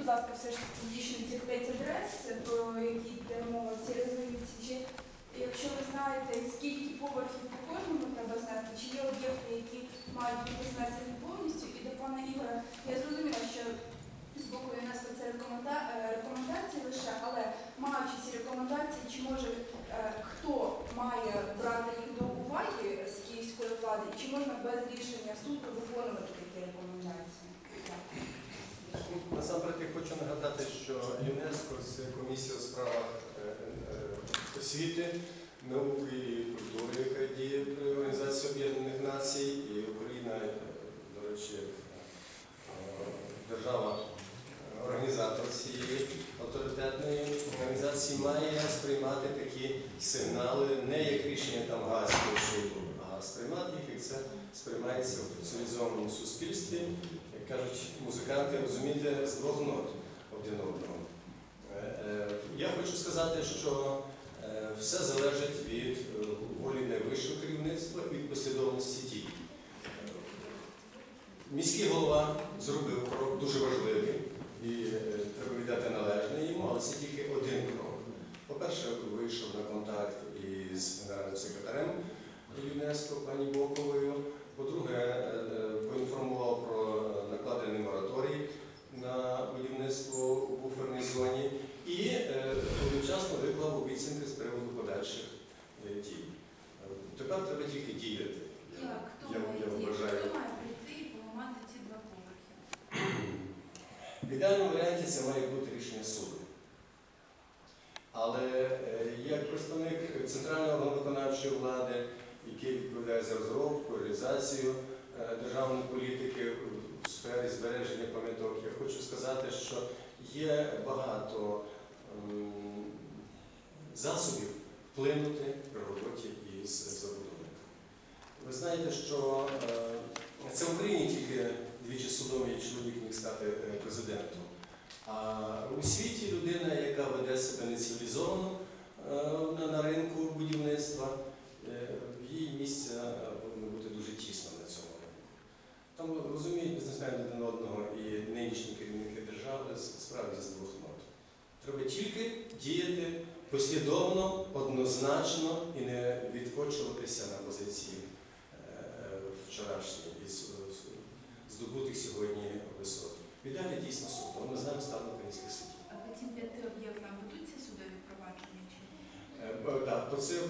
будь ласка, все ж дійсно цих п'ять адрес, про які йде мова в цій резолюції. Чи якщо ви знаєте, скільки поверхів по кожному треба знести, чи є об'єкти, які мають бути знесені повністю? І до пана Ігора, я зрозуміла, що з боку ЮНЕСКО це е, рекомендації лише, але маючи ці рекомендації, чи може е, хто має брати їх до уваги з київської влади, чи можна без рішення суду виконувати такі рекомендації? Дякую. Насамперед я хочу нагадати, що ЮНЕСКО це комісія у справах е, е, освіти, науки і культури, яка діє при Організації Об'єднаних Націй, і Україна, е, до речі, держава організатор цієї авторитетної організації має сприймати такі сигнали не як рішення там Гаазького суду, а сприймати їх, як це сприймається в цивілізованому суспільстві. Як кажуть музиканти, розуміти з двох нот один одного. Е, е, Я хочу сказати, що е, все залежить від волі найвищого керівництва і від послідовності дій. Міський голова зробив крок дуже важливий і треба віддати належне йому, але це тільки один крок. По-перше, вийшов на контакт із генеральним секретарем ЮНЕСКО пані Боковою. По-друге, поінформував про накладений мораторій на будівництво у буферній зоні і е, одночасно виклав обіцянки з приводу подальших е, дій. Е, Тепер треба тільки діяти. Я- Як? Я- я вважаю. Хто має прийти і поламати ці два поверхи? В ідеальному варіанті це має бути рішення суду. Але як представник центрального виконавчої влади, який відповідає за розробку, реалізацію державної політики в сфері збереження пам'яток, я хочу сказати, що є багато ем, засобів вплинути при роботі із забудовником. Ви знаєте, що е, це в Україні тільки двічі судовий чоловік міг стати е, президентом. А у світі людина, яка веде себе нецивілізовано е, на, ринку будівництва, е, її місце е, повинно бути дуже тісно на цьому ринку. Там розуміють бізнесмени один одного і нинішні керівники держави справді з двох нот. Треба тільки діяти послідовно, однозначно і не відкочуватися на позиції е, вчорашньої і здобутих сьогодні висот. Віддалі дійсно суд, але ми знаємо стан українських судів. А по цим п'яти об'єктам ведуться судові провадження чи ні? Е, Так, по цих,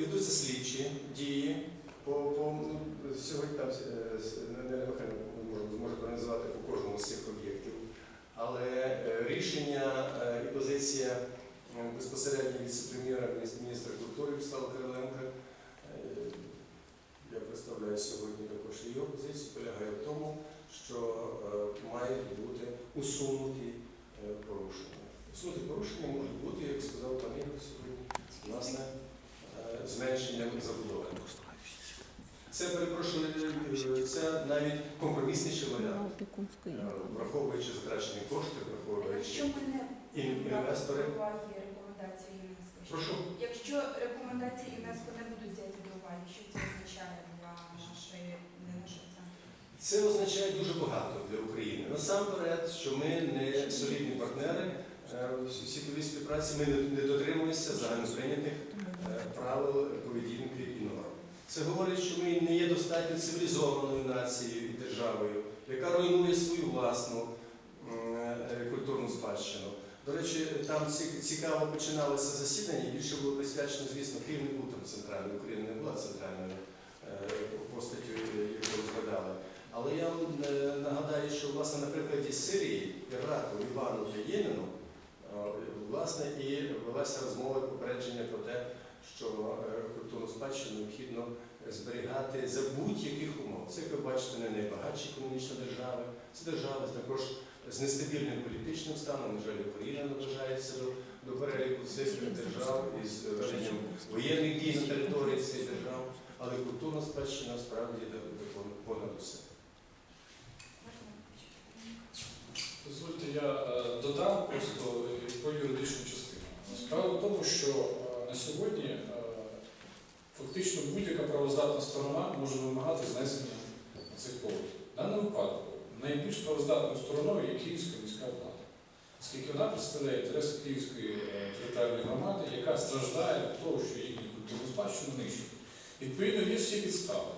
ведуться слідчі дії. По, по, ну, сьогодні там е, с- не- не Михайло може, може проаналізувати по кожному з цих об'єктів. Але е, рішення е, і позиція безпосередньо віце-прем'єра міністра культури Вячеслава Кириленка, я представляю сьогодні також його позицію, полягає в тому, що мають бути усунуті порушення. Усунуті порушення можуть бути, як сказав пан Ігор сьогодні, власне, зменшенням забудови. Це перепрошую, це навіть компромісніший варіант. Е, враховуючи затрачені кошти, враховуючи. Інвестори. рекомендації ЮНЕСКО, Прошу. якщо рекомендації ЮНЕСКО не будуть взяті до уваги, що це означає для нашої не нашої центри? Це означає дуже багато для України. Насамперед, що ми не солідні партнери е, в світовій співпраці, ми не дотримуємося загальноприйнятих е, правил поведінки і. Це говорить, що ми не є достатньо цивілізованою нацією і державою, яка руйнує свою власну е, культурну спадщину. До речі, там цікаво починалося засідання, більше було присвячено, звісно, Київ не був там центральною, Україна не була центральною е, постаттю, яку розглядали. Але я вам е, нагадаю, що власне на прикладі Сирії, Іраку, Івану та Ємену, е, власне, і велася розмова попередження про те, що е, культурну спадщину необхідно зберігати за будь-яких умов. Це, як ви бачите, не найбагатші економічні держави, це держави також з нестабільним політичним станом. На жаль, Україна наближається до, до переліку цих держав із веденням воєнних дій на території цих держав, але культурна спадщина справді понад усе. Дозвольте, я е, додам просто е, по юридичну частину. Справа в тому, що е, на сьогодні е, фактично будь-яка правоздатна сторона може вимагати знесення цих поворотів. В даному випадку найбільш правоздатною стороною є Київська міська влада. оскільки вона представляє інтереси Київської е, територіальної громади, яка страждає від того, що їхню культурну спадщину нищить. Відповідно, є всі підстави.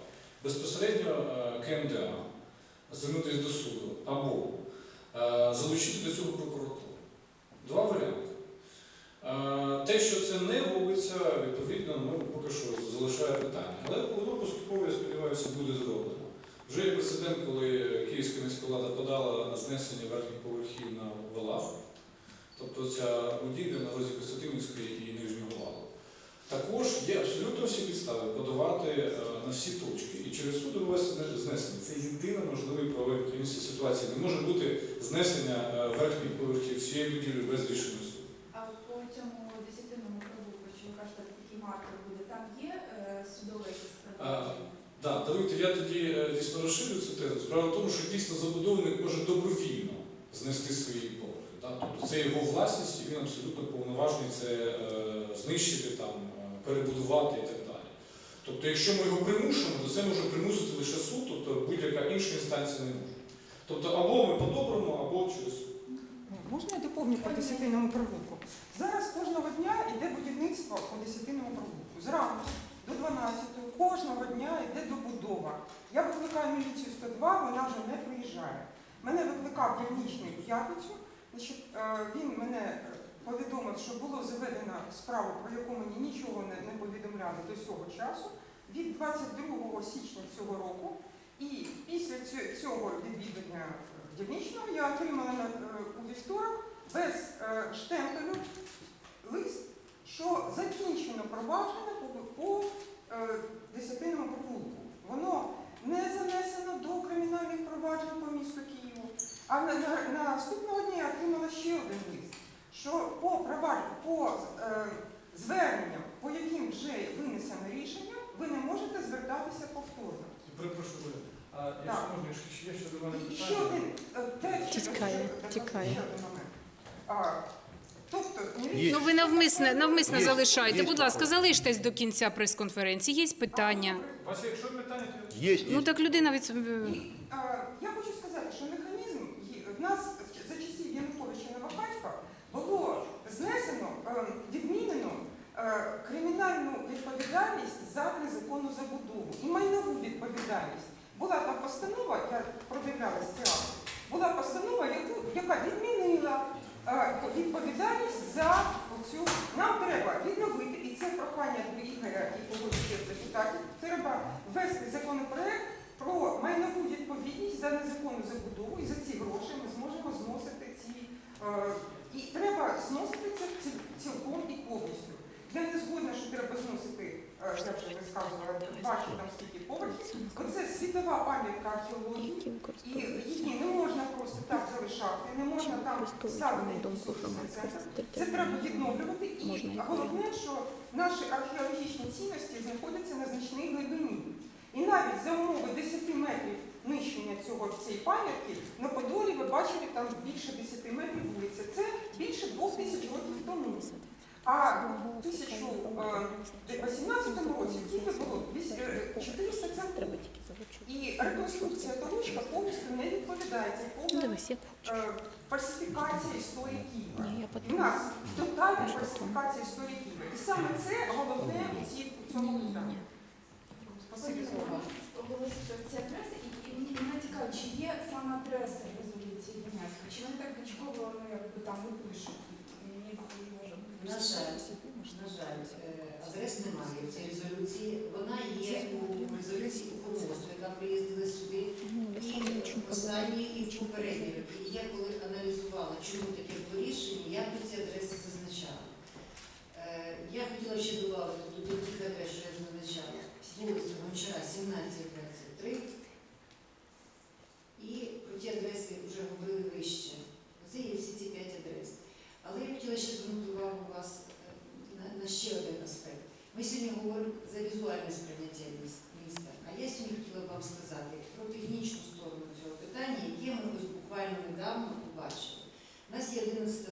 Безпосередньо е, КМДА звернутися до суду або залучити до цього прокуратуру. Два варіанти. Е, Те, що це не робиться, відповідно, ну, поки що залишає питання. Але воно поступово, я сподіваюся, буде зроблено. Вже є прецедент, коли Київська міська влада подала на знесення верхніх поверхів на валах, тобто ця будівля на розі Костянтинівської і Нижнього валу. Також є абсолютно всі підстави подавати е, на всі точки і через суд довести знесення. Це єдина можливий правовий місце ситуації. Не може бути знесення е, верхніх поверхів цієї будівлі без рішення суду. А по цьому десятинному провулку, що ви кажете, такий маркер буде, там є е, судове якесь? Так, давайте я тоді е, дійсно розширю цю тезу. Справа в тому, що дійсно забудовник може добровільно знести свої поверхи. Тобто це його власність, і він абсолютно повноважний це е, знищити, там, е, перебудувати і так далі. Тобто, якщо ми його примушуємо, то це може примусити лише суд, тобто будь-яка інша інстанція не може. Тобто або ми по-доброму, або через суд. Можна я доповню по десятинному провулку? Будівництво по десятинному провулку. Зранку до 12 кожного дня йде добудова. Я викликаю міліцію 102, вона вже не приїжджає. Мене викликав дільничний п'ятницю. Е, він мене е, повідомив, що було заведено справу, про яку мені нічого не, повідомляли до цього часу, від 22 січня цього року. І після цього відвідання дільничного я отримала е, у вівторок без штемпелю лист, що закінчено провадження по, по е, десятинному провулку. Воно не занесено до кримінальних проваджень по місту Києву. А на, на, наступного дня я отримала ще один лист, що по провадженню, по е, зверненням, по яким вже винесено рішення, ви не можете звертатися повторно. Перепрошую. А Так. можна, якщо є ще до мене І ще один е, те, Тікає, тікає. ще один момент. Тобто, Ну ви навмисне, навмисно Є. залишайте. Є. Будь ласка, залиштесь до кінця прес-конференції. Є питання. У вас якщо питання, то Є, Ну так людина від А, Я хочу сказати, що механізм в нас за часів Януковича Новохатька було знесено, е, відмінено е, кримінальну відповідальність за незаконну забудову і майнову відповідальність. Була там постанова, я акти, була постанова, яку, яка відмінила відповідальність за оцю. Нам треба відновити, і це прохання до Ігоря і погодження депутатів. Треба ввести законопроект про майнову відповідність за незаконну забудову, і за ці гроші ми зможемо зносити ці. Е, і треба зносити це цілком і повністю. Я не згодна, що треба зносити, е, я вже розказувала, бачу там скільки поверхів. Оце світова пам'ятка археології, і її не так залишати, не можна там ставити центр. Це треба відновлювати. І головне, що наші археологічні цінності знаходяться на значній глибині. І навіть за умови 10 метрів нищення цього цієї пам'ятки на Подолі ви бачили там більше 10 метрів вулиця. Це більше двох тисяч років тому. А в 2018 році в Києві було е, 400 центрів. І реконструкція Толучка повністю не відповідає. Я е, фальсифікація історії Києва. Потім. нас тотальна фальсифікація історії Києва. І саме це головне у цьому питанні. Спасибі за увагу. Оголосити ці адреси, і, мені мене цікаво, чи є саме адреса резолюції Донецька, чи вони так точково ну, якби там не пишуть. Мені може На жаль, на жаль, е, адрес немає в цій резолюції. Вона є у резолюції у руководстві, яка приїздила сюди. І останні і попередні роки. І я коли аналізувала, чому таке було рішення, я про ці адреси зазначала.